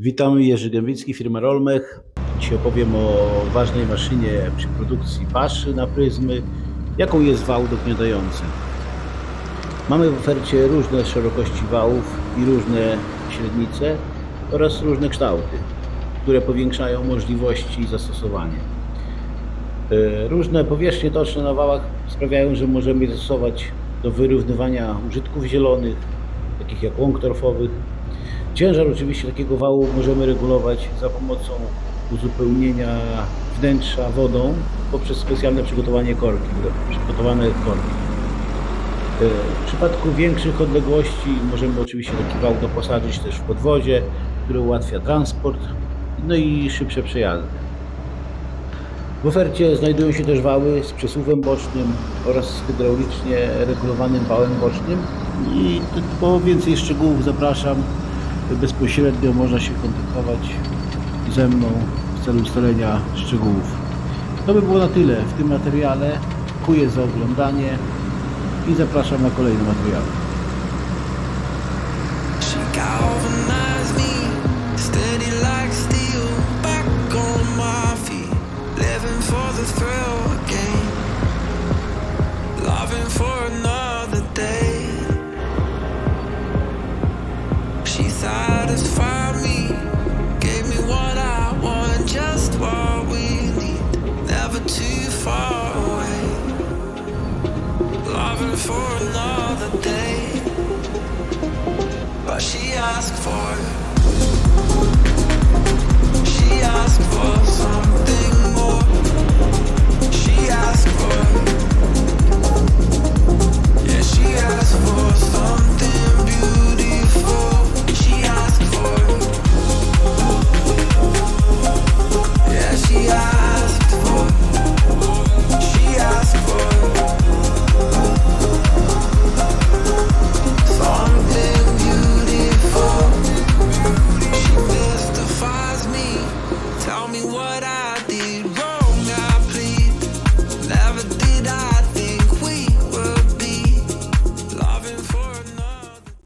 Witamy, Jerzy Gębicki, firma Rolmech. Dzisiaj opowiem o ważnej maszynie przy produkcji paszy na pryzmy, jaką jest wał dogniatający. Mamy w ofercie różne szerokości wałów i różne średnice oraz różne kształty, które powiększają możliwości zastosowania. E, Różne powierzchnie toczne na wałach sprawiają, że możemy je zastosować do wyrównywania użytków zielonych, takich jak łąk torfowych. Ciężar oczywiście takiego wału możemy regulować za pomocą uzupełnienia wnętrza wodą poprzez specjalne przygotowanie korki, przygotowane korki. E, W przypadku większych odległości możemy oczywiście taki wał doposażyć też w podwozie, które ułatwia transport, no i szybsze przejazdy. W ofercie znajdują się też wały z przesuwem bocznym oraz z hydraulicznie regulowanym wałem bocznym i po więcej szczegółów zapraszam bezpośrednio można się kontaktować ze mną w celu ustalenia szczegółów. To by było na tyle w tym materiale. Dziękuję za oglądanie i zapraszam na kolejne materiały. for another. She satisfied me, gave me what I want, just what we need, never too far away. Loving for another day, but she asked for it. this